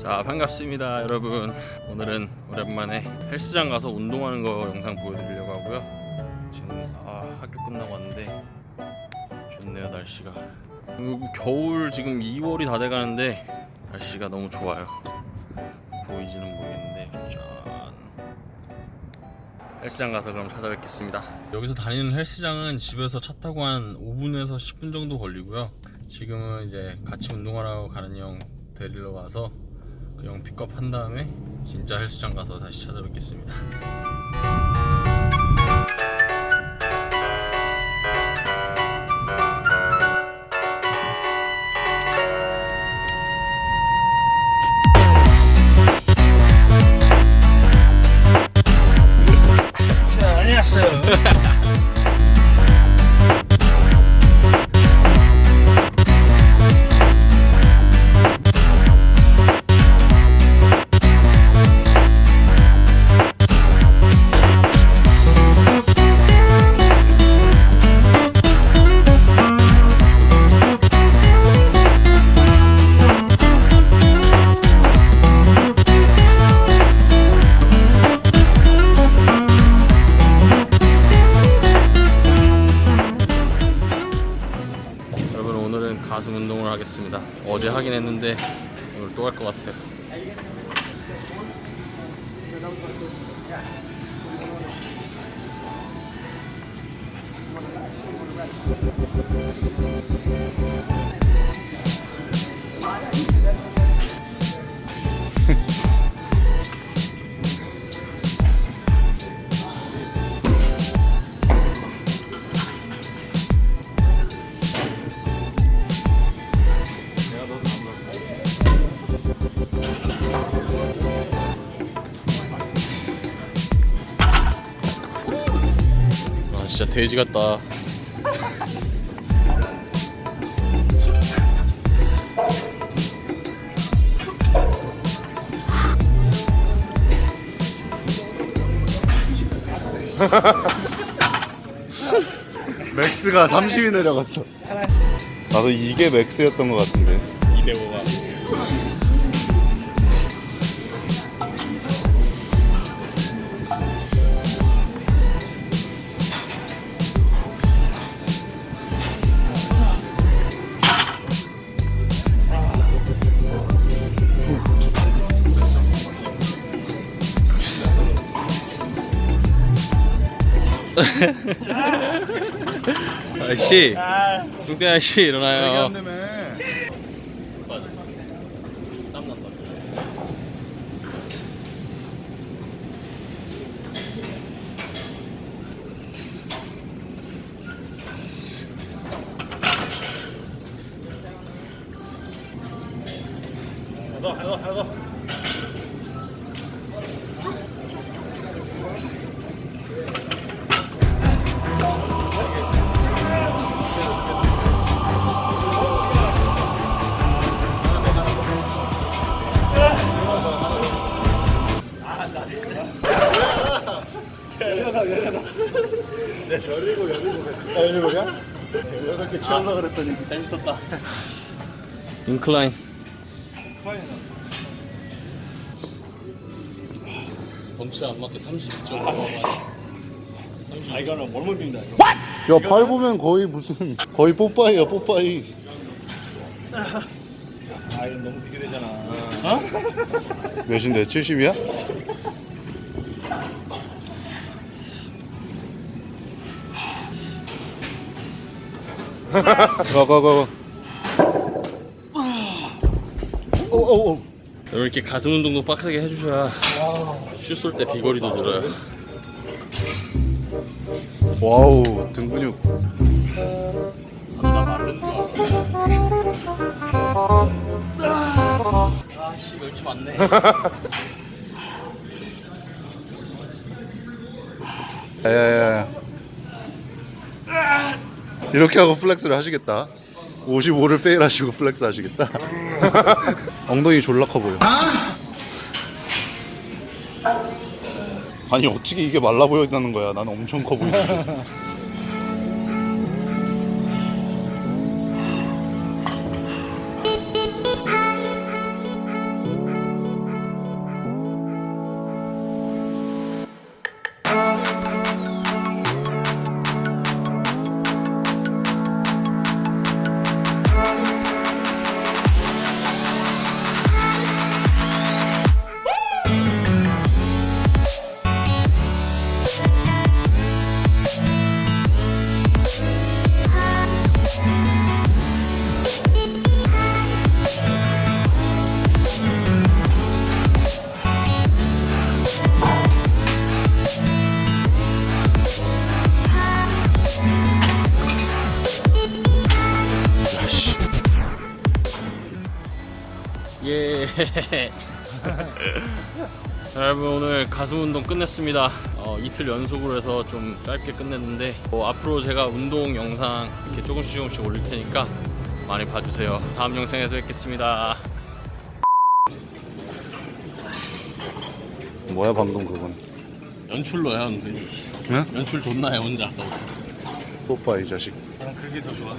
자 반갑습니다 여러분. 오늘은 오랜만에 헬스장 가서 운동하는 거 영상 보여드리려고 하고요. 지금 아 학교 끝나고 왔는데 좋네요 날씨가. 음, 겨울 지금 2월이 다 돼가는데 날씨가 너무 좋아요. 보이지는 모르겠는데 짠. 헬스장 가서 그럼 찾아뵙겠습니다. 여기서 다니는 헬스장은 집에서 차 타고 한 5분에서 10분 정도 걸리고요. 지금은 이제 같이 운동하러 가는 형 데리러 가서 그형 픽업 한 다음에 진짜 헬스장 가서 다시 찾아뵙겠습니다. 가슴 운동을 하겠습니다. 어제 하긴 했는데 오늘 또할것 같아요. 진짜 돼지 같다. 맥스가 30이 내려갔어. 나도 이게 맥스였던 것 같은데. 205가. 아저씨, 숭대 아저씨 일어나요. 땀난다. 여덟 개 채워서 그랬더니. 재밌었다. 인클라인. 덩치 안 맞게 32점. 아 이거는 몰몰 빙다 야, 발 보면 거의 무슨, 거의 뽀빠이야, 뽀빠이. 아 이거 너무 비교되잖아 몇인데? 70이야? 가, 가, 가, 가. 오, 오, 오. 이렇게 가슴 운동도 빡세게 해주셔야 슛 쏠 때 비거리도 늘어요. 와우, 등 근육. 나 마른 줄 아씨 멸치 많네. 야야야. 이렇게 하고 플렉스를 하시겠다. 55를 페일 하시고 플렉스 하시겠다. 엉덩이 졸라 커 보여. 아니 어떻게 이게 말라 보인다는 거야? 난 엄청 커 보이는데. 예. 자, 여러분 오늘 가슴 운동 끝냈습니다. 어, 이틀 연속으로 해서 좀 짧게 끝냈는데 어, 앞으로 제가 운동 영상 이렇게 조금씩 조금씩 올릴 테니까 많이 봐주세요. 다음 영상에서 뵙겠습니다. 뭐야 방금 그건? 연출로야 은근히. 응? 연출 존나 해 혼자. 오빠 이 자식. 난 그게 더 좋아.